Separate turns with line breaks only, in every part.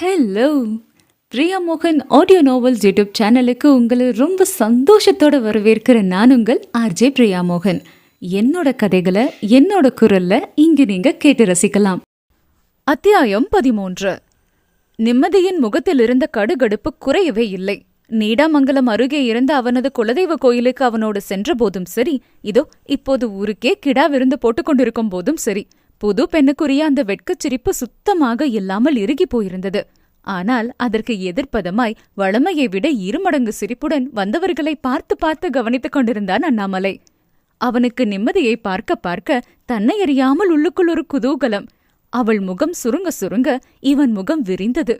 Hello Priya மோகன் audio novels YouTube சேனலுக்கு உங்களை ரொம்ப சந்தோஷத்தோட வரவேற்கிற நான் உங்கள் ஆர்ஜே பிரியா மோகன் என்னோட கதைகளை என்னோட குரல்ல இங்கு நீங்க கேட்டு ரசிக்கலாம்.
அத்தியாயம் பதிமூன்று. நிம்மதியின் முகத்தில் இருந்த கடுகடுப்பு குறையவே இல்லை. நீடாமங்கலம் அருகே இருந்த அவனது குலதெய்வ கோயிலுக்கு அவனோடு சென்றபோதும் சரி. இதோ இப்போது ஊருக்கே கிடா விருந்து போட்டுக்கொண்டிருக்கும் போதும் சரி. புது பெண்ணுக்குரிய அந்த வெட்கச் சிரிப்பு சுத்தமாக இல்லாமல் இறுகி போயிருந்தது. ஆனால் அதற்கு எதிர்ப்பதமாய் வளமையை விட இருமடங்கு சிரிப்புடன் வந்தவர்களை பார்த்து பார்த்து கவனித்துக் கொண்டிருந்தான் அண்ணாமலை. அவனுக்கு நிம்மதியை பார்க்க பார்க்க தன்னை அறியாமல் உள்ளுக்குள் ஒரு குதூகலம். அவள் முகம் சுருங்க சுருங்க இவன் முகம் விரிந்தது.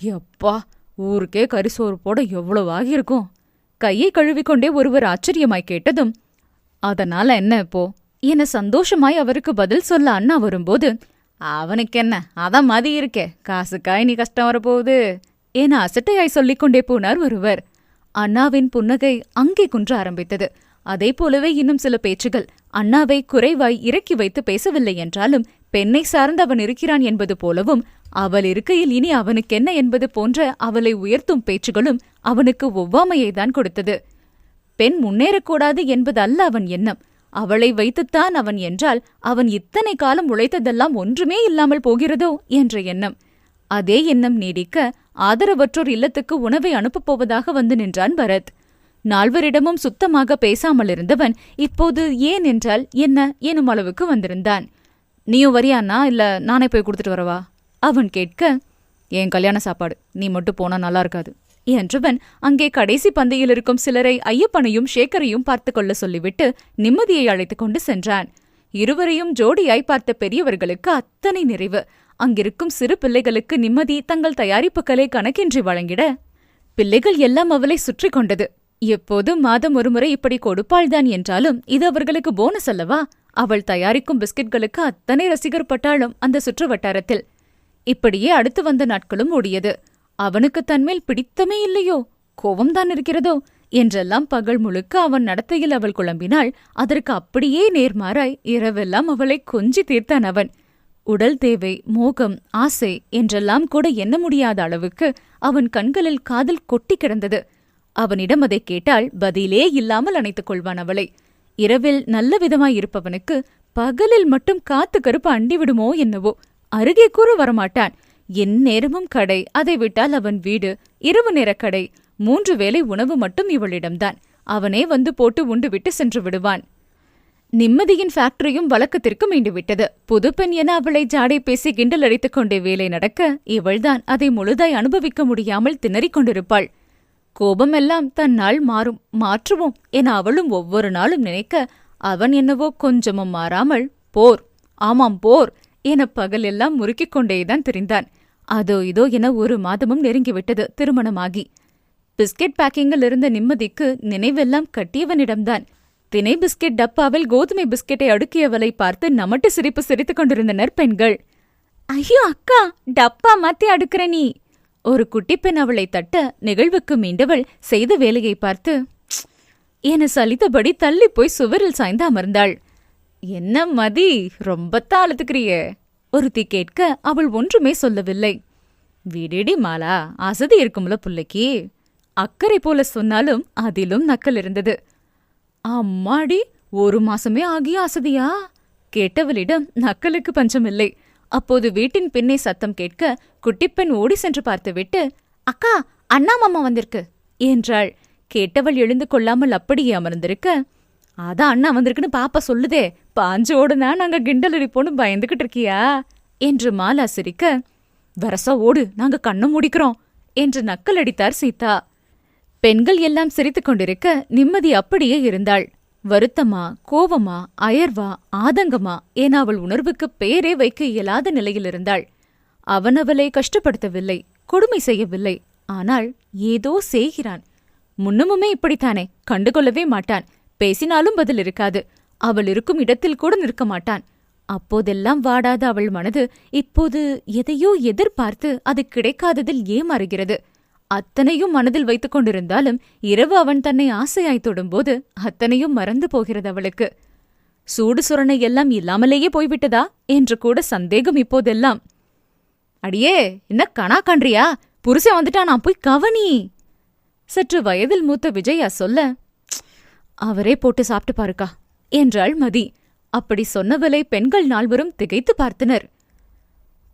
எப்பா ஊருக்கே கரிசோறு போட எவ்வளவு ஆகியிருக்கும்? கையை கழுவிக்கொண்டே ஒருவர் ஆச்சரியமாய் கேட்டதும் அதனால என்ன இப்போ? என சந்தோஷமாய் அவருக்கு பதில் சொல்ல அண்ணா வரும்போது அவனுக்கு என்ன அதான் மதி இருக்கே. காசுக்காய் நீ கஷ்டம் வரப்போகுது. என அசட்டையாய் சொல்லிக் கொண்டே போனார் ஒருவர். அண்ணாவின் புன்னகை அங்கே குன்ற ஆரம்பித்தது. அதே போலவே இன்னும் சில பேச்சுகள். அண்ணாவை குறைவாய் இறக்கி வைத்து பேசவில்லை என்றாலும் பெண்ணை சார்ந்து அவன் இருக்கிறான் என்பது போலவும் அவள் இருக்கையில் இனி அவனுக்கென்ன என்பது போன்ற அவளை உயர்த்தும் பேச்சுகளும் அவனுக்கு ஒவ்வாமையை தான் கொடுத்தது. பெண் முன்னேறக்கூடாது என்பதல்ல அவன் எண்ணம். அவளை வைத்துத்தான் அவன் என்றால் அவன் இத்தனை காலம் உழைத்ததெல்லாம் ஒன்றுமே இல்லாமல் போகிறதோ என்ற எண்ணம். அதே எண்ணம் நீடிக்க ஆதரவற்றோர் இல்லத்துக்கு உணவை அனுப்பப் போவதாக வந்து நின்றான் பரத். நால்வரிடமும் சுத்தமாக பேசாமல் இருந்தவன் இப்போது ஏன் என்றால் என்ன எனும் அளவுக்கு வந்திருந்தான். நீயும் வரியானா இல்ல நானே போய் கொடுத்துட்டு வரவா? அவன் கேட்க என் கல்யாண சாப்பாடு. நீ மட்டும் போனா நல்லா இருக்காது. என்றவன் அங்கே கடைசி பந்தையில் இருக்கும் சிலரை ஐயப்பனையும் ஷேக்கரையும் பார்த்து கொள்ள சொல்லிவிட்டு நிம்மதியை அழைத்துக் கொண்டு சென்றான். இருவரையும் ஜோடியாய் பார்த்த பெரியவர்களுக்கு அத்தனை நிறைவு. அங்கிருக்கும் சிறு பிள்ளைகளுக்கு நிம்மதி தங்கள் தயாரிப்புகளை கணக்கின்றி வழங்கிட பிள்ளைகள் எல்லாம் அவளை சுற்றி கொண்டது. எப்போதும் மாதம் ஒருமுறை இப்படி கொடுப்பாள்தான் என்றாலும் இது அவர்களுக்கு போனஸ் அல்லவா? அவள் தயாரிக்கும் பிஸ்கெட்களுக்கு அத்தனை ரசிகர் பட்டாலும் அந்த சுற்று வட்டாரத்தில். இப்படியே அடுத்து வந்த நாட்களும் ஓடியது. அவனுக்கு தன்மேல் பிடித்தமே இல்லையோ? கோபம்தான் இருக்கிறதோ? என்றெல்லாம் பகல் முழுக்க அவன் நடத்தையில் அவள் குழம்பினாள். அதற்கு அப்படியே நேர்மாறாய் இரவெல்லாம் அவளை கொஞ்சி தீர்த்தான் அவன். உடல் தேவை மோகம் ஆசை என்றெல்லாம் கூட எண்ண முடியாத அளவுக்கு அவன் கண்களில் காதல் கொட்டி கிடந்தது. அவனிடம் அதை கேட்டால் பதிலே இல்லாமல் அணைத்துக் கொள்வான் அவளை. இரவில் நல்ல விதமாயிருப்பவனுக்கு பகலில் மட்டும் காத்து கருப்பு அண்டிவிடுமோ என்னவோ? அருகே கூற வரமாட்டான். என் நேரமும் கடை. அதை விட்டால் அவன் வீடு. இரவு நேர கடை. மூன்று வேளை உணவு மட்டும் இவளிடம்தான். அவனே வந்து போட்டு உண்டு விட்டு சென்று விடுவான். நிம்மதியின் ஃபேக்டரியும் வழக்கத்திற்கு மீண்டு விட்டது பெண் என அவளை ஜாடை பேசி கிண்டல் அடித்துக் கொண்டே வேலை நடக்க இவள்தான் அதை முழுதாய் அனுபவிக்க முடியாமல் திணறிக் கொண்டிருப்பாள். கோபமெல்லாம் தன்னால் மாறும். மாற்றுவோம் என அவளும் ஒவ்வொரு நாளும் நினைக்க அவன் என்னவோ கொஞ்சமும் மாறாமல் போர். ஆமாம் போர் என பகலெல்லாம் முறுக்கிக் கொண்டேதான் திரிந்தான். அதோ இதோ என ஒரு மாதமும் நெருங்கிவிட்டது திருமணமாகி. பிஸ்கெட் பேக்கிங்கில் இருந்த நிம்மதிக்கு நினைவெல்லாம் கட்டியவனிடம்தான். தினை பிஸ்கெட் டப்பாவில் கோதுமை பிஸ்கெட்டை அடுக்கியவளை பார்த்து நமட்டு சிரிப்பு சிரித்துக் கொண்டிருந்தனர் பெண்கள். ஐயோ அக்கா டப்பா மாத்தி அடுக்கிற நீ. ஒரு குட்டிப்பெண் அவளை தட்ட நிகழ்வுக்கு மீண்டவள் செய்த வேலையை பார்த்து என சலித்தபடி தள்ளி போய் சுவரில் சாய்ந்து அமர்ந்தாள். என்ன மதி ரொம்பத்தான் அழுத்துக்கிறியே ஒருத்தி கேட்க அவள் ஒன்றுமே சொல்லவில்லை. விடிடி மாலா அசதி இருக்கும்ல புள்ளைக்கு? அக்கறை போல சொன்னாலும் அதிலும் நக்கல் இருந்தது. அம்மாடி ஒரு மாசமே ஆகிய அசதியா? கேட்டவளிடம் நக்கலுக்கு பஞ்சமில்லை. அப்போது வீட்டின் பின்னே சத்தம் கேட்க குட்டிப்பெண் ஓடி சென்று பார்த்துவிட்டு அக்கா அண்ணா மாமா வந்திருக்கு. என்றாள். கேட்டவள் எழுந்து கொள்ளாமல் அப்படியே அமர்ந்திருக்க அதான் அண்ணா வந்திருக்குன்னு பாப்பா சொல்லுதே. பாஞ்சு ஓடுனா நாங்க கிண்டல் அடிப்போன்னு பயந்துகிட்டு இருக்கியா? என்று மாலா சிரிக்க வரசா ஓடு நாங்க கண்ணு முடிக்கிறோம் என்று நக்கல் அடித்தார் சீதா. பெண்கள் எல்லாம் சிரித்துக் கொண்டிருக்க நிம்மதி அப்படியே இருந்தாள். வருத்தமா கோவமா அயர்வா ஆதங்கமா என அவள் உணர்வுக்கு பேரே வைக்க இயலாத நிலையில் இருந்தாள். அவனவளை கஷ்டப்படுத்தவில்லை கொடுமை செய்யவில்லை. ஆனால் ஏதோ செய்கிறான். முன்னமுமே இப்படித்தானே கண்டுகொள்ளவே மாட்டான். பேசினாலும் பதில் இருக்காது. அவள் இருக்கும் இடத்தில் கூட நிற்க மாட்டான். அப்போதெல்லாம் வாடாத அவள் மனது இப்போது எதையோ எதிர்பார்த்து அது கிடைக்காததில் ஏமாறுகிறது. அத்தனையும் மனதில் வைத்துக் கொண்டிருந்தாலும் இரவு அவன் தன்னை ஆசையாய் தொடும்போது அத்தனையும் மறந்து போகிறது அவளுக்கு. சூடு சுரணை எல்லாம் இல்லாமலேயே போய்விட்டதா? என்று கூட சந்தேகம் இப்போதெல்லாம். அடியே என்ன கணா கன்றியா? புருஷன் வந்துட்டா நான் போய் கவனி. சற்று வயதில் மூத்த விஜயா சொல்ல அவரே போட்டு சாப்பிட்டு பாருக்கா என்றாள் மதி. அப்படி சொன்னவளை பெண்கள் நால்வரும் திகைத்து பார்த்தனர்.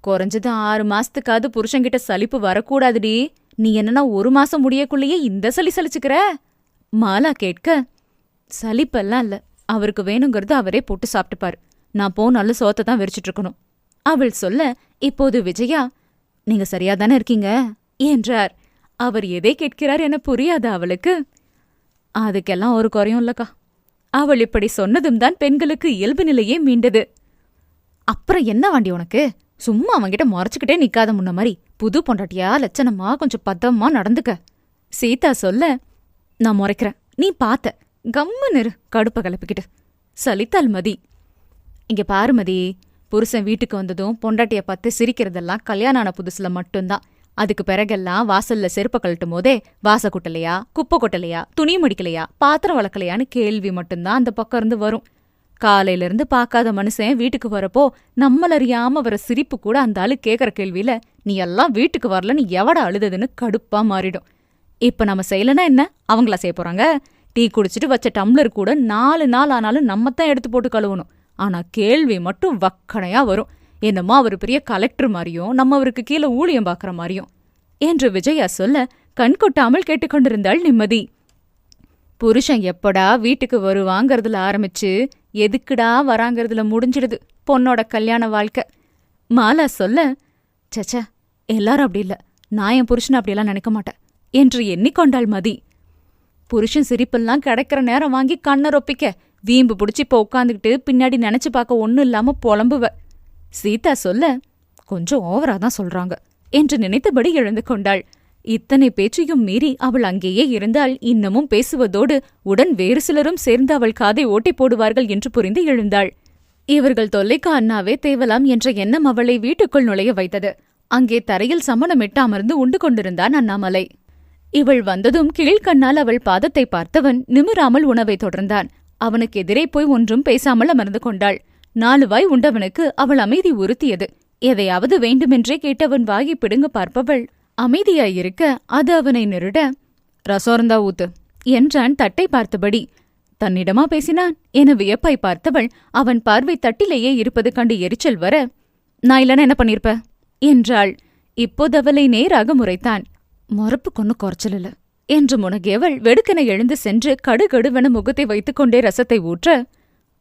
குறைஞ்சது ஆறு மாசத்துக்காவது புருஷன்கிட்ட சலிப்பு வரக்கூடாதுடி. நீ என்னன்னா ஒரு மாசம் முடியக்குள்ளேயே இந்த சளி சலிச்சுக்கிற? மாலா கேட்க சலிப்பெல்லாம் இல்ல. அவருக்கு வேணுங்கிறது அவரே போட்டு சாப்பிட்டுப்பாரு. நான் போனாலும் சோத்தை தான் வெறிச்சிட்டு இருக்கணும் அவள் சொல்ல இப்போது விஜயா நீங்க சரியா தானே இருக்கீங்க? என்றார். அவர் எதை கேட்கிறார் என புரியாத அவளுக்கு அதுக்கெல்லாம் ஒரு குறையும் இல்லக்கா. அவள் இப்படி சொன்னதும் தான் பெண்களுக்கு இயல்பு நிலையே மீண்டது. அப்புறம் என்ன வாண்டி உனக்கு? சும்மா அவன்கிட்ட முறைச்சுக்கிட்டே நிக்காத முன்ன மாதிரி புது பொண்டாட்டியா லட்சணமா கொஞ்சம் பத்தமா நடந்துக்க. சீதா சொல்ல நான் முறைக்கிறேன். நீ பார்த்த. கம்மு நிறு கடுப்ப கலப்பிக்கிட்டு சலித்தாள் மதி. இங்க பாரு மதி. புருஷன் வீட்டுக்கு வந்ததும் பொண்டாட்டிய பார்த்து சிரிக்கிறதெல்லாம் கல்யாணம் ஆன புதுசுல மட்டும்தான். அதுக்கு பிறகெல்லாம் வாசல்ல செருப்ப கழட்டும் போதே வாச கொட்டலையா குப்பை கொட்டலையா துணி மடிக்கலையா பாத்திரம் வளர்க்கலையான்னு கேள்வி மட்டும்தான் அந்த பக்கம் இருந்து வரும். காலையில இருந்து பார்க்காத மனுஷன் வீட்டுக்கு வரப்போ நம்மளறியாம வர சிரிப்பு கூட அந்த ஆளு கேக்குற கேள்வியில நீ எல்லாம் வீட்டுக்கு வரலன்னு எவட அழுததுன்னு கடுப்பா மாறிடும். இப்ப நம்ம செய்யலனா என்ன? அவங்களா செய்ய போறாங்க? டீ குடிச்சிட்டு வச்ச டம்ளர் கூட நாலு நாள் ஆனாலும் நம்ம தான் எடுத்து போட்டு கழுவணும். ஆனா கேள்வி மட்டும் வக்கணையா வரும். என்னமோ அவர் பெரிய கலெக்டர் மாதிரியும் நம்ம அவருக்கு கீழே ஊழியம் பார்க்குற மாதிரியும் என்று விஜயா சொல்ல கண் கொட்டாமல் கேட்டுக்கொண்டிருந்தாள் நிம்மதி. புருஷன் எப்படா வீட்டுக்கு வருவாங்கறதுல ஆரம்பிச்சு எதுக்குடா வராங்கறதுல முடிஞ்சிடுது பொண்ணோட கல்யாண வாழ்க்கை. மாலா சொல்ல சச்ச எல்லாரும் அப்படி இல்ல. நான் என் புருஷனை அப்படியெல்லாம் நினைக்க மாட்டேன் என்று எண்ணிக்கொண்டாள் மதி. புருஷன் சிரிப்பெல்லாம் கிடைக்கிற நேரம் வாங்கி கண்ணை ரொப்பிக்க வீம்பு புடிச்சு இப்ப உட்காந்துக்கிட்டு பின்னாடி நினைச்சு பார்க்க ஒண்ணும் இல்லாம புலம்புவ. சீதா சொல்ல கொஞ்சம் ஓவரா தான் சொல்றாங்க என்று நினைத்தபடி எழுந்து கொண்டாள். இத்தனை பேச்சையும் மீறி அவள் அங்கேயே இருந்தால் இன்னமும் பேசுவதோடு உடன் வேறு சிலரும் சேர்ந்து அவள் காதை ஓட்டி போடுவார்கள் என்று புரிந்து எழுந்தாள். இவர்கள் தொல்லைக்கு அண்ணாவே தேவலாம் என்ற எண்ணம் அவளை வீட்டுக்குள் நுழைய வைத்தது. அங்கே தரையில் சமணமிட்டு அமர்ந்து உண்டு கொண்டிருந்தான் அண்ணாமலை. இவள் வந்ததும் கீழ்கண்ணால் அவள் பாதத்தை பார்த்தவன் நிமிராமல் உணவை தொடர்ந்தான். அவனுக்கு எதிரே போய் ஒன்றும் பேசாமல் அமர்ந்து கொண்டாள். நாலுவாய் உண்டவனுக்கு அவள் அமைதி உறுத்தியது. எதையாவது வேண்டுமென்றே கேட்டவன் வாயை பிடுங்க பார்ப்பவள். அமைதியாயிருக்க அது அவனை நெருட ரசோர்ந்தா ஊத்து என்றான் தட்டை பார்த்தபடி. தன்னிடமா பேசினான் என வியப்பாய் பார்த்தவள் அவன் பார்வை தட்டிலேயே இருப்பது கண்டு எரிச்சல் வர நான் இல்லைன்னா என்ன பண்ணிருப்ப? என்றாள். இப்போது அவளை நேராக முறைத்தான். மொறப்பு கொன்னு குறைச்சல் இல்ல என்று முனகியவள் வெடுக்கென எழுந்து சென்று கடுகடுவென முகத்தை வைத்துக்கொண்டே ரசத்தை ஊற்ற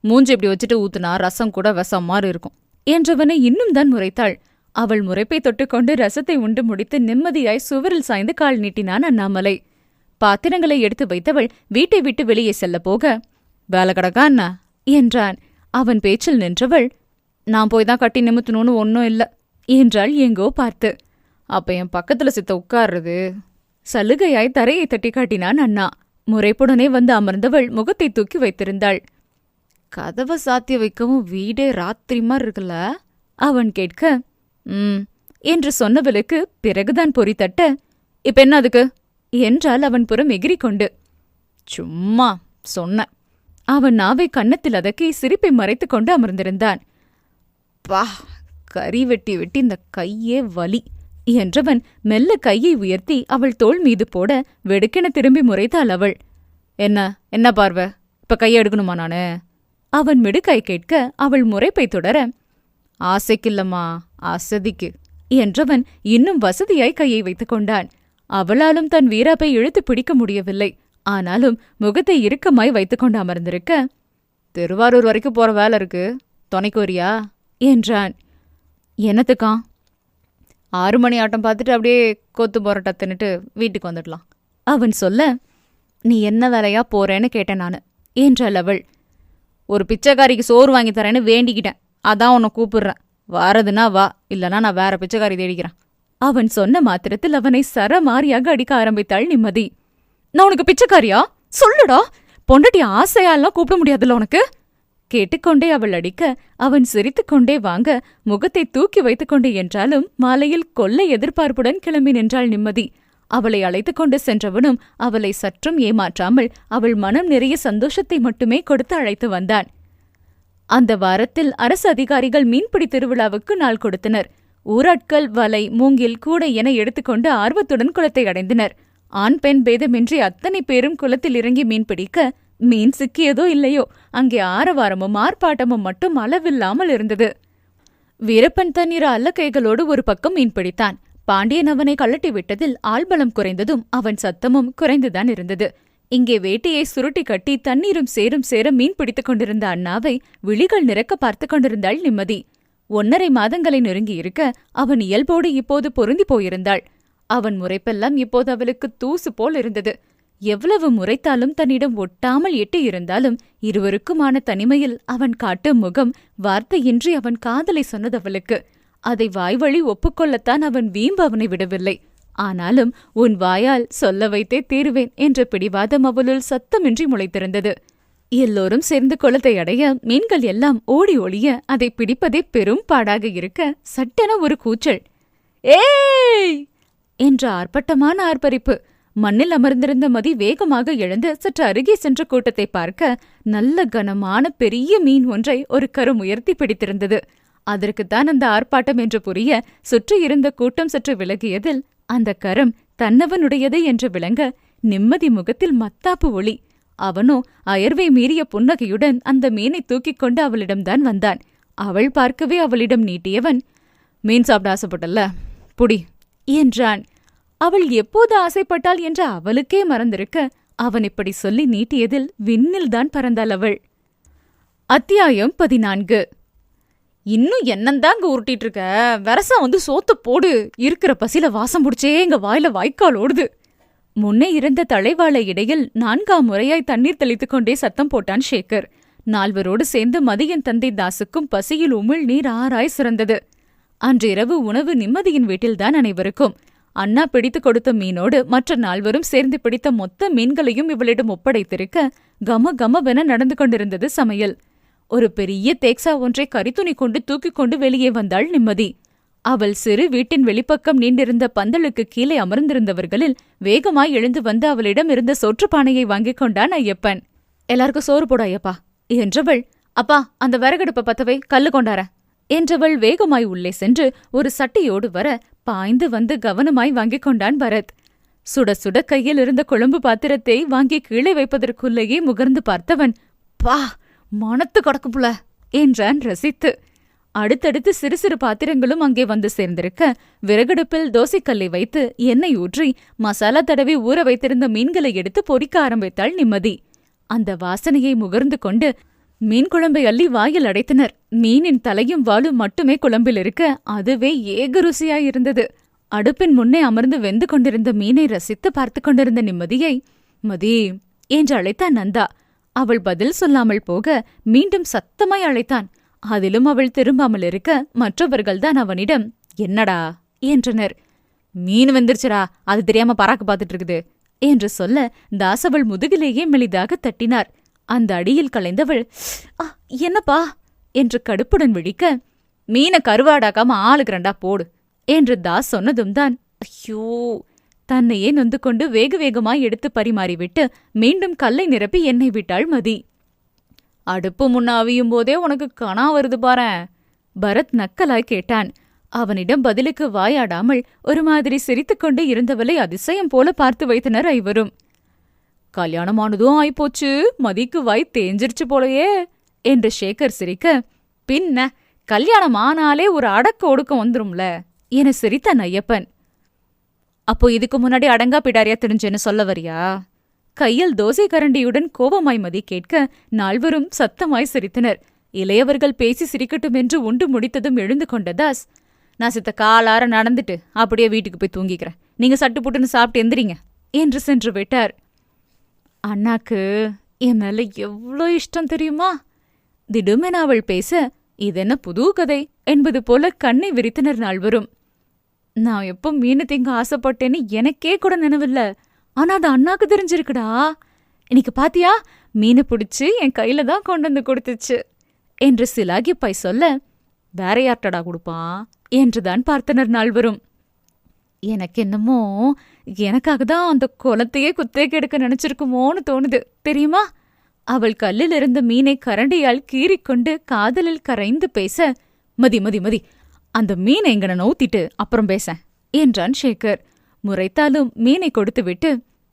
மூஞ்சி இப்படி வச்சுட்டு ஊத்துனா ரசம் கூட விஷம் மாதிரி இருக்கும். என்றவனை இன்னும் தான் முறைத்தாள். அவள் முறைப்பை தொட்டுக்கொண்டு ரசத்தை உண்டு முடித்து நிம்மதியாய் சுவரில் சாய்ந்து கால் நீட்டினான் அண்ணாமலை. பாத்திரங்களை எடுத்து வைத்தவள் வீட்டை விட்டு வெளியே செல்ல போக வேலை கிடக்கா அண்ணா? என்றான். அவன் பேச்சில் நின்றவள் நான் போய் தான் கட்டி நிமித்தணும்னு ஒன்னும் இல்ல என்றாள் எங்கோ பார்த்து. அப்ப என் பக்கத்துல சித்த உட்கார்றது? சலுகையாய் தரையை தட்டி காட்டினான் அண்ணா. முறைப்புடனே வந்து அமர்ந்தவள் முகத்தை தூக்கி வைத்திருந்தாள். கதவை சாத்தி வைக்கவும் வீடே ராத்திரி மாதிரி இருக்குல்ல அவன் கேட்க ம் என்று சொன்னவளுக்கு பிறகுதான் பொறி தட்ட இப்ப என்ன அதுக்கு? என்றால் அவன் புறம் எகிரி கொண்டு சும்மா சொன்ன. அவன் நாவை கன்னத்தில் அதக்கி சிரிப்பை மறைத்துக் கொண்டு அமர்ந்திருந்தான். பா கறி வெட்டி வெட்டி இந்த கையே வலி என்றவன் மெல்ல கையை உயர்த்தி அவள் தோள் மீது போட வெடுக்கென திரும்பி முறைத்தாள் அவள். என்ன என்ன பார்வ? இப்ப கையை எடுக்கணுமா நானு? அவன் மிடுக்கை கேட்க அவள் முறைப்பை தொடர ஆசைக்கில்லம்மா அசதிக்கு என்றவன் இன்னும் வசதியாய் கையை வைத்துக் கொண்டான். அவளாலும் தன் வீராப்பை இழுத்து பிடிக்க முடியவில்லை. ஆனாலும் முகத்தை இறுக்கமாய் வைத்துக்கொண்டு அமர்ந்திருக்க திருவாரூர் வரைக்கும் போற வேலை இருக்கு. துணைக்கு வரியா? என்றான். என்னத்துக்காம் ஆறு மணி ஆட்டம் பார்த்துட்டு அப்படியே கொத்து போராட்ட தின்னுட்டு வீட்டுக்கு வந்துடலாம். அவன் சொல்ல நீ என்ன வேலையா போறேன்னு கேட்டேன் நானு என்றாள் அவள். ஒரு பிச்சைக்காரிக்கு சோறு வாங்கி தரேன்னு வேண்டிக்கிட்டேன். அதான் உன்னை கூப்பிடுறேன். வாரதுன்னா வா இல்லனா நான் வேற பிச்சைக்காரி தேடிக்கிறேன். அவன் சொன்ன மாத்திரத்தில் அவனை சரமாரியாக அடிக்க ஆரம்பித்தாள் நிம்மதி. நான் உனக்கு பிச்சைக்காரியா? சொல்லுடா! பொண்டாட்டி ஆசையாலாம் கூப்பிட முடியாதுல்ல உனக்கு? கேட்டுக்கொண்டே அவள் அடிக்க அவன் சிரித்துக்கொண்டே வாங்க முகத்தை தூக்கி வைத்துக்கொண்டு என்றாலும் மாலையில் கொல்ல எதிர்பார்ப்புடன் கிளம்பி நின்றாள் நிம்மதி. அவளை அழைத்துக் கொண்டு சென்றவனும் அவளை சற்றும் ஏமாற்றாமல் அவள் மனம் நிறைய சந்தோஷத்தை மட்டுமே கொடுத்து அழைத்து வந்தான். அந்த வாரத்தில் அரசு அதிகாரிகள் மீன்பிடி திருவிழாவுக்கு நாள் கொடுத்தனர். ஊராட்கள் வலை மூங்கில் கூடை என எடுத்துக்கொண்டு ஆர்வத்துடன் குளத்தை அடைந்தனர். ஆண் பெண் பேதமின்றி அத்தனை பேரும் குளத்தில் இறங்கி மீன் பிடிக்க மீன் சிக்கியதோ இல்லையோ அங்கே ஆரவாரமும் ஆர்ப்பாட்டமும் மட்டும் அளவில்லாமல் இருந்தது. வீரப்பன் தண்ணீர் அல்ல கைகளோடு ஒரு பக்கம் மீன் பிடித்தான். பாண்டியன் அவனை கழட்டி விட்டதில் ஆள்பலம் குறைந்ததும் அவன் சத்தமும் குறைந்துதான் இருந்தது. இங்கே வேட்டையை சுருட்டி கட்டி தண்ணீரும் சேரும் சேர மீன் பிடித்துக் கொண்டிருந்த அண்ணாவை விழிகள் நிறக்க பார்த்துக் கொண்டிருந்தாள் நிம்மதி. ஒன்னரை மாதங்களை நெருங்கி இருக்க அவன் இயல்போடு இப்போது பொருந்தி போயிருந்தாள். அவன் முறைப்பெல்லாம் இப்போது அவளுக்கு தூசு போல் இருந்தது. எவ்வளவு முறைத்தாலும் தன்னிடம் ஒட்டாமல் எட்டி இருந்தாலும் இருவருக்குமான தனிமையில் அவன் காட்டும் முகம் வார்த்தையின்றி அவன் காதலை சொன்னது அவளுக்கு. அதை வாய்வழி ஒப்புக்கொள்ளத்தான் அவன் வீம்பு அவனை விடவில்லை. ஆனாலும் உன் வாயால் சொல்ல வைத்தே தீருவேன் என்ற பிடிவாதம் அவளுள் சத்தமின்றி முளைத்திருந்தது. எல்லோரும் சேர்ந்து குளத்தை அடைய மீன்கள் எல்லாம் ஓடி ஒளிய அதை பிடிப்பதே பெரும் பாடாக இருக்க சட்டென ஒரு கூச்சல். ஏய்! என்ற ஆர்ப்பட்டமான ஆர்ப்பரிப்பு. மண்ணில் அமர்ந்திருந்த மதி வேகமாக எழுந்து சற்று அருகே சென்ற கூட்டத்தை பார்க்க நல்ல கனமான பெரிய மீன் ஒன்றை ஒரு கரும் உயர்த்தி பிடித்திருந்தது. அதற்குத்தான் அந்த ஆர்ப்பாட்டம் என்று புரிய சுற்றியிருந்த கூட்டம் சற்று விலகியதில் அந்த கரம் தன்னவனுடையது என்று விளங்க நிம்மதி முகத்தில் மத்தாப்பு ஒளி. அவனோ அயர்வை மீறிய புன்னகையுடன் அந்த மீனை தூக்கிக் கொண்டு அவளிடம்தான் வந்தான். அவள் பார்க்கவே அவளிடம் நீட்டியவன் மீன் சாப்பிட ஆசைப்பட்டல்ல? புடி என்றான். அவள் எப்போது ஆசைப்பட்டாள் என்று அவளுக்கே மறந்திருக்க அவன் இப்படி சொல்லி நீட்டியதில் விண்ணில்தான் பறந்தாள் அவள். அத்தியாயம் பதினான்கு. இன்னும் என்னந்தாங்க உருட்டிட்டு இருக்க வரசா வந்து சோத்த போடு. இருக்கிற பசில வாசம் புடிச்சே எங்க வாயில வாய்க்கால் ஓடுது. முன்னே இருந்த தலைவாழை இடையில் நான்காம் முறையாய் தண்ணீர் தெளித்துக் கொண்டே சத்தம் போட்டான் ஷேகர் நால்வரோடு சேர்ந்து மதியன் தந்தை தாசுக்கும் பசியில் உமிழ் நீர் ஆறாய் சிறந்தது. அன்றிரவு உணவு நிம்மதியின் வீட்டில்தான் அனைவருக்கும். அண்ணா பிடித்து கொடுத்த மீனோடு மற்ற நால்வரும் சேர்ந்து பிடித்த மொத்த மீன்களையும் இவளிடம் ஒப்படைத்திருக்க கம கமவென நடந்து கொண்டிருந்தது சமையல். ஒரு பெரிய தேக்ஸா ஒன்றை கரித்துணி கொண்டு தூக்கிக் கொண்டு வெளியே வந்தாள் நிம்மதி. அவள் சிறு வீட்டின் வெளிப்பக்கம் நீண்டிருந்த பந்தலுக்கு கீழே அமர்ந்திருந்தவர்களில் வேகமாய் எழுந்து வந்து அவளிடம் இருந்த சோற்றுப்பானையை வாங்கிக் கொண்டான் ஐயப்பன். எல்லாருக்கும் சோறு போடு ஐயப்பா என்றவள் அப்பா அந்த விறகடுப்ப பத்தவை கல்லு கொண்டார என்றவள் வேகமாய் உள்ளே சென்று ஒரு சட்டியோடு வர பாய்ந்து வந்து கவனமாய் வாங்கிக் கொண்டான் பரத். சுட சுட கையில் இருந்த குழம்பு பாத்திரத்தை வாங்கி கீழே வைப்பதற்குள்ளேயே முகர்ந்து பார்த்தவன் பா மனத்து கடக்கு புல என்றான் ரசித்து. அடுத்தடுத்து சிறு சிறு பாத்திரங்களும் அங்கே வந்து சேர்ந்திருக்க விறகடுப்பில் தோசைக்கல்லை வைத்து எண்ணெய் ஊற்றி மசாலா தடவி ஊற வைத்திருந்த மீன்களை எடுத்து பொறிக்க ஆரம்பித்தாள் நிம்மதி. அந்த வாசனையை முகர்ந்து கொண்டு மீன் குழம்பை அள்ளி வாயில் அடைத்தனர். மீனின் தலையும் வாலும் மட்டுமே குழம்பில் இருக்க அதுவே ஏக ருசியாயிருந்தது. அடுப்பின் முன்னே அமர்ந்து வெந்து கொண்டிருந்த மீனை ரசித்து பார்த்து கொண்டிருந்த நிம்மதியை மதி என்று அழைத்தா நந்தா. அவள் பதில் சொல்லாமல் போக மீண்டும் சத்தமாய் அழைத்தான். அதிலும் அவள் திரும்பாமல் இருக்க மற்றவர்கள்தான் அவனிடம் என்னடா? என்றனர். மீன் வந்துருச்சுடா அது தெரியாம பராக்கு பார்த்துட்டு இருக்குது என்று சொல்ல தாசவள் முதுகிலேயே மெலிதாக தட்டினார். அந்த அடியில் கலைந்தவள் என்னப்பா? என்று கடுப்புடன் விழிக்க மீனை கருவாடாக்காம ஆளுக்கு ரெண்டா போடு என்று தாஸ் சொன்னதும் தான் ஐயோ தன்னையே நொந்து கொண்டு வேக வேகமாய் எடுத்து பரிமாறிவிட்டு மீண்டும் கல்லை நிரப்பி என்னை விட்டாள் மதி. அடுப்பு முன்ன அவியும் போதே உனக்கு கணா வருது பாரேன் பரத் நக்கலாய் கேட்டான். அவனிடம் பதிலுக்கு வாயாடாமல் ஒரு மாதிரி சிரித்துக்கொண்டு இருந்தவளை அதிசயம் போல பார்த்து வைத்தனர் ஐவரும். கல்யாணமானதும் ஆயிப்போச்சு. மதிக்கு வாய் தேஞ்சிருச்சு போலயே என்று சேகர் சிரிக்க பின்ன கல்யாணம் ஆனாலே ஒரு அடக்க ஒடுக்கம் வந்துரும்ல என சிரித்தான் ஐயப்பன் அப்போ இதுக்கு முன்னாடி அடங்கா பிடாரியா தெரிஞ்சேன்னு சொல்ல வரியா? கையில் தோசை கரண்டியுடன் கோபமாய் மதி கேட்க நால்வரும் சத்தமாய் சிரித்தனர். இளையவர்கள் பேசி சிரிக்கட்டும் என்று உண்டு முடித்ததும் எழுந்து கொண்ட தாஸ் நான் சித்த காலார நடந்துட்டு அப்படியே வீட்டுக்கு போய் தூங்கிக்கிறேன். நீங்க சட்டு புட்டுன்னு சாப்பிட்டு எந்திரிங்க என்று சென்று விட்டார். அண்ணாக்கு என் மேல எவ்வளோ இஷ்டம் தெரியுமா? திடுமென அவள் பேச இதென்ன புது கதை? என்பது போல கண்ணை விரித்தனர் நால்வரும். நான் எப்போ மீன் திங்க ஆசைப்பட்டேன்னு எனக்கே கூட நினைவில்ல. ஆனா அது அண்ணாக்கு தெரிஞ்சிருக்குடா. இன்னைக்கு பாத்தியா? மீனை பிடிச்சி என் கையில தான் கொண்டு வந்து கொடுத்துச்சு. என்று சிலாகி பை சொல்ல வேற யார்ட்டடா கொடுப்பான்? என்றுதான் பார்த்தனர் நால்வரும். எனக்கு என்னமோ எனக்காக தான் அந்த குளத்தையே குத்தே கெடுக்க நினைச்சிருக்குமோன்னு தோணுது தெரியுமா? அவள் கல்லில் மீனை கரண்டியால் கீறிக்கொண்டு காதலில் கரைந்து பேச மதி மதி மதி அந்த மீனை எங்கன நவுத்திட்டு அப்புறம் பேசேன் என்றான் சேகர் முறைத்தாலும் மீனை கொடுத்து விட்டு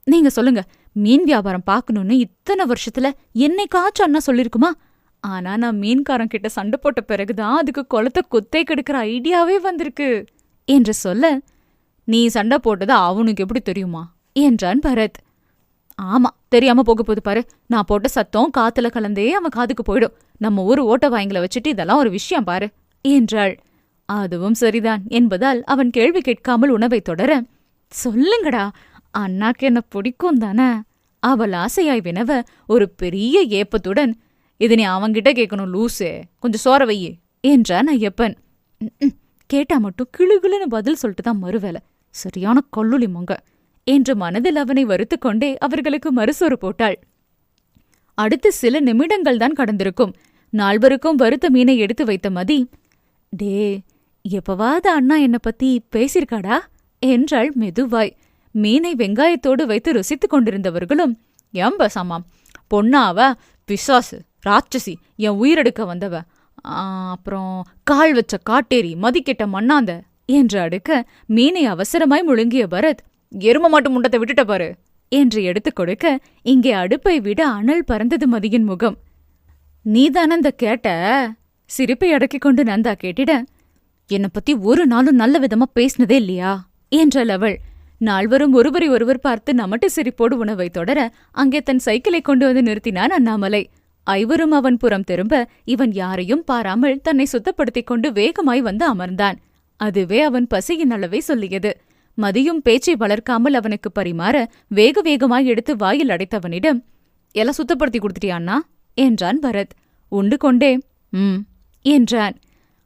நீங்க சொல்லுங்க மீன் வியாபாரம் பார்க்கணும்னு இத்தனை வருஷத்துல என்னைக்காச்சும் அண்ணா சொல்லிருக்குமா? ஆனா நான் மீன்காரன் கிட்ட சண்டை போட்ட பிறகுதான் அதுக்கு குளத்தை குத்தை கெடுக்கிற ஐடியாவே வந்திருக்கு என்று சொல்ல நீ சண்டை போட்டது அவனுக்கு எப்படி தெரியுமா? என்றான் பரத். ஆமா தெரியாம போக போகுது பாரு நான் போட்ட சத்தம் காத்துல கலந்தே அவன் காதுக்கு போயிடும். நம்ம ஊர் ஓட்ட வாய்ங்கள வச்சுட்டு இதெல்லாம் ஒரு விஷயம் பாரு என்றாள். அதுவும் சரிதான் என்பதால் அவன் கேள்வி கேட்காமல் உணவை தொடர சொல்லுங்கடா அண்ணாக்கு என்ன பிடிக்கும் தானே? அவள் ஆசையாய் வினவ ஒரு பெரிய ஏப்பத்துடன் இது நீ அவன்கிட்ட கேட்கணும் லூசே. கொஞ்சம் சோற வையே என்றான் ஐயப்பன். கேட்டா மட்டும் கிளுகிளுன்னு பதில் சொல்லிட்டு தான் மறுவேலை. சரியான கொள்ளுளி மொங்க என்று மனதில் அவனை வருத்து கொண்டே அவர்களுக்கு மறுசோறு போட்டாள். அடுத்து சில நிமிடங்கள் தான் கடந்திருக்கும். நால்வருக்கும் வறுத்த மீனை எடுத்து வைத்த மதி டே எப்பவாவது அண்ணா என்னை பத்தி பேசியிருக்காடா? என்றாள் மெதுவாய். மீனை வெங்காயத்தோடு வைத்து ருசித்துக் கொண்டிருந்தவர்களும் ஏன் பேசாமாம் பொண்ணாவ? பிசாசு ராட்சசி என் உயிரெடுக்க வந்தவ. ஆ, அப்புறம் கால் வச்ச காட்டேரி மதிக்கெட்ட மண்ணாந்த? என்று அடுக்க மீனை அவசரமாய் முழுங்கிய பரத் எரும மாட்டு முண்டத்தை விட்டுட்ட பாரு. என்று எடுத்து கொடுக்க இங்கே அடுப்பை விட அனல் பறந்தது மதியின் முகம். நீதானந்த கேட்ட? சிரிப்பை அடக்கிக் கொண்டு நந்தா கேட்டிட என்னை பத்தி ஒரு நாளும் நல்ல விதமா பேசினதே இல்லையா? என்றாள் அவள். நால்வரும் ஒருவரை ஒருவர் பார்த்து நமட்டு சிரிப்போடு உணவை தொடர அங்கே தன் சைக்கிளை கொண்டு வந்து நிறுத்தினான் அண்ணாமலை. ஐவரும் அவன் புறம் திரும்ப இவன் யாரையும் பாராமல் தன்னை சுத்தப்படுத்திக் கொண்டு வேகமாய் வந்து அமர்ந்தான். அதுவே அவன் பசியின் அளவை சொல்லியது. மதியும் பேச்சை வளர்க்காமல் அவனுக்கு பரிமாற வேக வேகமாய் எடுத்து வாயில் அடைத்தவனிடம் எல்லாம் சுத்தப்படுத்தி கொடுத்துட்டியா அண்ணா? என்றான் பரத். உண்டு கொண்டே ம் என்றான்.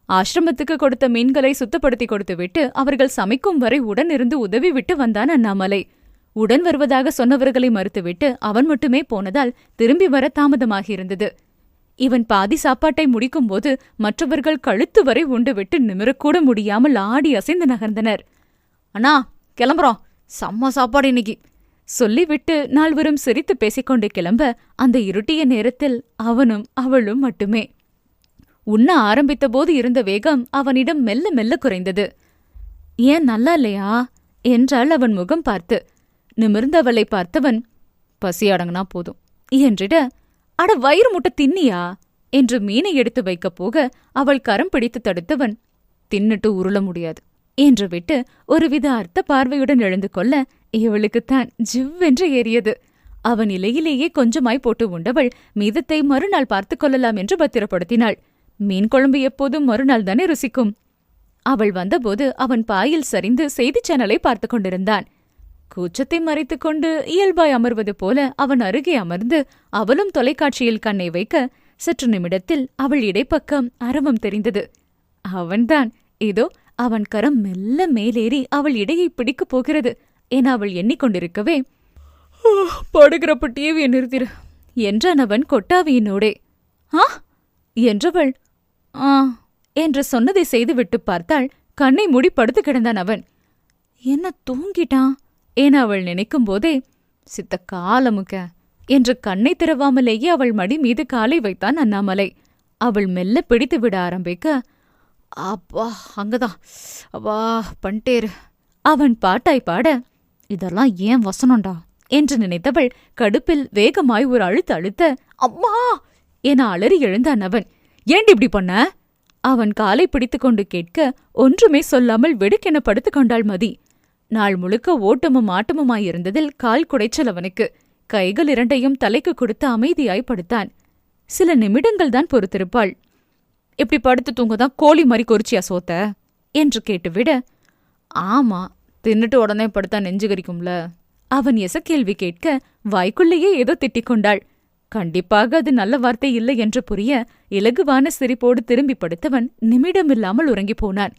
ஆசிரமத்துக்கு கொடுத்த மீன்களை சுத்தப்படுத்தி கொடுத்துவிட்டு அவர்கள் சமைக்கும் வரை உடன் இருந்து உதவி விட்டு வந்தான் அண்ணாமலை. உடன் வருவதாக சொன்னவர்களை மறுத்துவிட்டு அவன் மட்டுமே போனதால் திரும்பி வர தாமதமாகியிருந்தது. இவன் பாதி சாப்பாட்டை முடிக்கும்போது மற்றவர்கள் கழுத்து வரை உண்டுவிட்டு நிமிரக்கூட முடியாமல் ஆடி அசைந்து நகர்ந்தனர். அண்ணா கிளம்புறோம். செம்ம சாப்பாடு இன்னைக்கு. சொல்லிவிட்டு நால்வரும் சிரித்து பேசிக்கொண்டு கிளம்ப அந்த இருட்டிய நேரத்தில் அவனும் அவளும் மட்டுமே. உண்ண ஆரம்பித்தபோது இருந்த வேகம் அவனிடம் மெல்ல மெல்ல குறைந்தது. ஏன் நல்லா இல்லையா என்றாள் அவன் முகம் பார்த்து. நிமிர்ந்தவளை பார்த்தவன் பசி அடங்கினா போதும். என்றிட அட வயிறு முட்டை தின்னியா? என்று மீனை எடுத்து வைக்கப் போக அவள் கரம் பிடித்து தடுத்தவன் தின்னுட்டு உருள முடியாது. என்று விட்டு ஒருவித அர்த்த பார்வையுடன் எழுந்து கொள்ள இவளுக்குத்தான் ஜிவ்வென்று ஏறியது. அவன் இலையிலேயே கொஞ்சமாய் போட்டு உண்டவள் மீதத்தை மறுநாள் பார்த்துக் கொள்ளலாம் என்று பத்திரப்படுத்தினாள். மீன் குழம்பு எப்போதும் மறுநாள் தானே ருசிக்கும். அவள் வந்தபோது அவன் பாயில் சரிந்து செய்திச் சேனலை பார்த்துக் கொண்டிருந்தான். கூச்சத்தை மறைத்துக் கொண்டு இயல்பாய் அமர்வது போல அவன் அருகே அமர்ந்து அவளும் தொலைக்காட்சியில் கண்ணை வைக்க சற்று நிமிடத்தில் அவள் இடைப்பக்கம் அரவம் தெரிந்தது. அவன்தான். இதோ அவன் கரம் மெல்ல மேலேறி அவள் இடையை பிடிக்கப் போகிறது என அவள் எண்ணிக்கொண்டிருக்கவே படுகிறப்ப நிறுத்திரு என்றான் அவன் கொட்டாவியினோடே. ஆ என்றவள் ஆ என்று சொன்னதை செய்துவிட்டு பார்த்தாள் கண்ணை மூடி படுத்து கிடந்தான் அவன். என்ன தூங்கிட்டான்? என அவள் நினைக்கும் போதே சித்த காலமுக்க என்று கண்ணை திறவாமலேயே அவள் மடி மீது காலை வைத்தான் அண்ணாமலை. அவள் மெல்ல பிடித்து விட ஆரம்பிக்க அப்பா அங்கதான். அப்பா பண்டேரு. அவன் பாட்டாய் பாட இதெல்லாம் ஏன் வசனம்டா? என்று நினைத்தவள் கடுப்பில் வேகமாய் ஒரு அழுத்த அழுத்த அம்மா! என அலறி எழுந்தான் அவன். ஏண்டி இப்படி பண்ண? அவன் காலை பிடித்துக்கொண்டு கேட்க ஒன்றுமே சொல்லாமல் வெடுக்கென படுத்துக் கொண்டாள் மதி. நாள் முழுக்க ஓட்டமும் ஆட்டமுமாயிருந்ததில் கால் குடைச்சல் அவனுக்கு. கைகள் இரண்டையும் தலைக்கு கொடுத்து அமைதியாய் படுத்தான். சில நிமிடங்கள் தான் பொறுத்திருப்பாள். இப்படி படுத்து தூங்கதான் கோழி மாதிரி கொறிச்சியா சோத்த? என்று கேட்டுவிட ஆமா தின்னுட்டு உடனே படுத்தா நெஞ்சு கரிக்கும்ல? அவன் எசக்கேள்வி கேட்க வாய்க்குள்ளேயே ஏதோ திட்டிக் கொண்டாள். கண்டிப்பாக அது நல்ல வார்த்தை இல்லை என்று புரிய இலகுவான சிரிப்போடு திரும்பி படுத்தவன் நிமிடமில்லாமல் உறங்கிப் போனான்.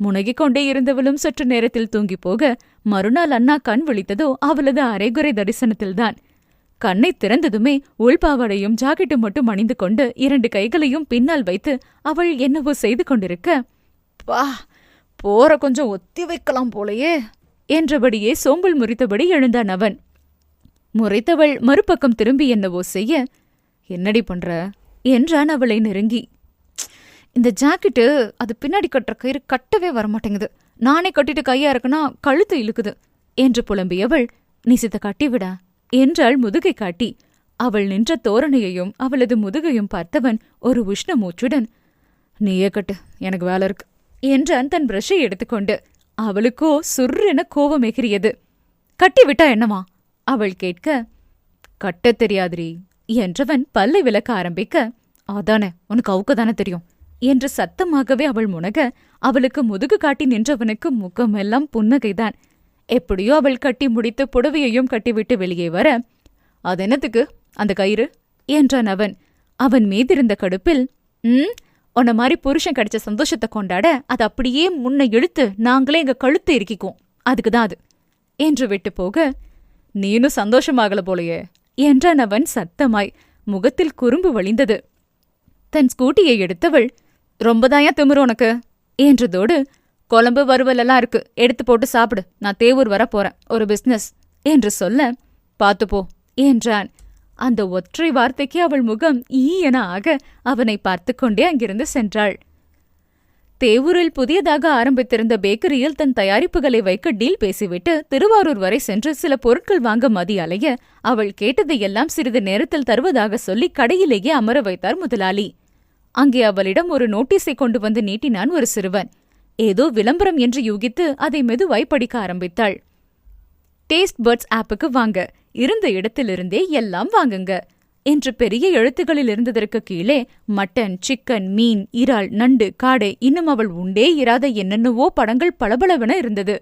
முனகிக் கொண்டே இருந்தவளும் சற்று நேரத்தில் தூங்கிப் போக மறுநாள் அண்ணா கண் விழித்ததோ அவளது அரைகுறை தரிசனத்தில்தான். கண்ணை திறந்ததுமே உள்பாவாடையும் ஜாக்கெட்டும் மட்டும் அணிந்து கொண்டு இரண்டு கைகளையும் பின்னால் வைத்து அவள் என்னவோ செய்து கொண்டிருக்க பா போற கொஞ்சம் ஒத்தி வைக்கலாம் போலையே என்றபடியே சோம்பல் முறித்தபடி எழுந்தான் அவன். முறைத்தவள் மறுபக்கம் திரும்பி என்னவோ செய்ய என்னடி பண்ற? என்றான் அவளை நெருங்கி. இந்த ஜாக்கெட்டு அது பின்னாடி கட்டுற கயிறு கட்டவே வரமாட்டேங்குது. நானே கட்டிட்டு கையா இருக்குன்னா கழுத்து இழுக்குது என்று புலம்பியவள் நிசித்த கட்டிவிடா என்றாள் முதுகை காட்டி. அவள் நின்ற தோரணையையும் அவளது முதுகையும் பார்த்தவன் ஒரு உஷ்ண மூச்சுடன் நீயே கட்டு எனக்கு வேலை இருக்கு என்றான் தன் பிரஷை எடுத்துக்கொண்டு. அவளுக்கோ சுர்ரென கோபம் எகிரியது கட்டிவிட்டா என்னவா அவள் கேட்க கட்டத் தெரியாதுரி என்றவன் பல்லை விளக்க ஆரம்பிக்க அதானே உனக்கு அவுக்க தானே தெரியும். என்று சத்தமாகவே அவள் முனக அவளுக்கு முதுகு காட்டி நின்றவனுக்கு முகமெல்லாம் புன்னகைதான். எப்படியோ அவள் கட்டி முடித்து புடவையையும் கட்டிவிட்டு வெளியே வர அதென்னத்துக்கு அந்த கயிறு? என்றான் அவன். அவன் மீதிருந்த கடுப்பில் ம் உன்ன மாதிரி புருஷன் கிடைச்ச சந்தோஷத்தை கொண்டாட அது அப்படியே முன்ன இழுத்து நாங்களே எங்க கழுத்து இறுக்கிக்குவோம். அதுக்கு தான் அது. என்று விட்டு போக நீனும் சந்தோஷமாகல போலையே. என்றான் அவன் சத்தமாய் முகத்தில் குறும்பு வழிந்தது. தன் ஸ்கூட்டியை எடுத்தவள் ரொம்பதாயா திமிரு உனக்கு? என்றதோடு குழம்பு வறுவல் எல்லாம் இருக்கு எடுத்து போட்டு சாப்பிடு நான் தேவூர் வர போறேன் ஒரு பிசினஸ் என்று சொல்ல பார்த்துப்போ போ என்றான். அந்த ஒற்றை வார்த்தைக்கு அவள் முகம் ஈ என ஆக அவனை பார்த்து கொண்டே அங்கிருந்து சென்றாள். தேவூரில் புதியதாக ஆரம்பித்திருந்த பேக்கரியில் தன் தயாரிப்புகளை வைக்க டீல் பேசிவிட்டு திருவாரூர் வரை சென்று சில பொருட்கள் வாங்க மதி அலைய அவள் கேட்டதையெல்லாம் சிறிது நேரத்தில் தருவதாக சொல்லி கடையிலேயே அமர வைத்தார் முதலாளி. அங்கே அவளிடம் ஒரு நோட்டீஸை கொண்டு வந்து நீட்டினான் ஒரு சிறுவன். ஏதோ விளம்பரம் என்று யூகித்து அதை மெதுவாய் படிக்க ஆரம்பித்தாள். டேஸ்ட் பர்ட்ஸ் ஆப்புக்கு வாங்க. இருந்த இடத்திலிருந்தே எல்லாம் வாங்குங்க. என்று பெரிய எழுத்துகளில் இருந்ததற்கு கீழே மட்டன் சிக்கன் மீன் இறால் நண்டு காடை இன்னும் அவள் உண்டே இராத என்னென்னவோ படங்கள் பளபளவென இருந்தது.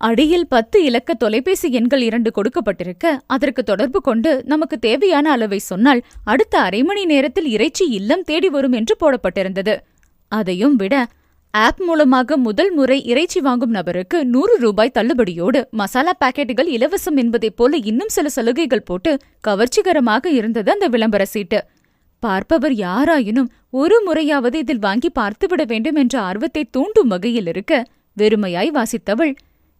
அடியில் பத்து இலக்க தொலைபேசி எண்கள் இரண்டு கொடுக்கப்பட்டிருக்க அதற்கு தொடர்பு கொண்டு நமக்கு தேவையான அளவை சொன்னால் அடுத்த அரை மணி நேரத்தில் இறைச்சி இல்லம் தேடி வரும் என்று போடப்பட்டிருந்தது. அதையும் விட ஆப் மூலமாக முதல் முறை இறைச்சி வாங்கும் நபருக்கு நூறு ரூபாய் தள்ளுபடியோடு மசாலா பாக்கெட்டுகள் இலவசம் என்பதைப் போல இன்னும் சில சலுகைகள் போட்டு கவர்ச்சிகரமாக இருந்தது அந்த விளம்பர சீட்டு. பார்ப்பவர் யாராயினும் ஒரு முறையாவது இதில் வாங்கி பார்த்துவிட வேண்டும் என்ற ஆர்வத்தை தூண்டும் வகையில் இருக்க வெறுமையாய் வாசித்தவள்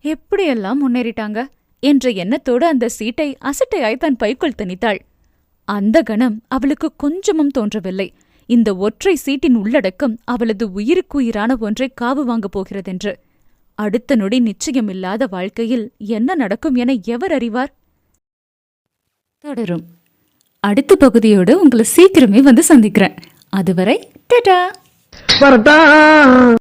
எப்படியெல்லாம் முன்னேறிட்டாங்க? என்ற எண்ணத்தோடு அந்த சீட்டை அசட்டையாய் தன் பைக்குள் திணித்தாள். அந்த கணம் அவளுக்கு கொஞ்சமும் தோன்றவில்லை. இந்த ஒற்றை சீட்டின் உள்ளடக்கம் அவளது உயிருக்குயிரான ஒன்றை காவு வாங்கப் போகிறதென்று. அடுத்த நொடி நிச்சயமில்லாத வாழ்க்கையில் என்ன நடக்கும் என எவர் அறிவார்?
தொடரும். அடுத்த பகுதியோடு உங்களை சீக்கிரமே வந்து சந்திக்கிறேன். அதுவரை டடா!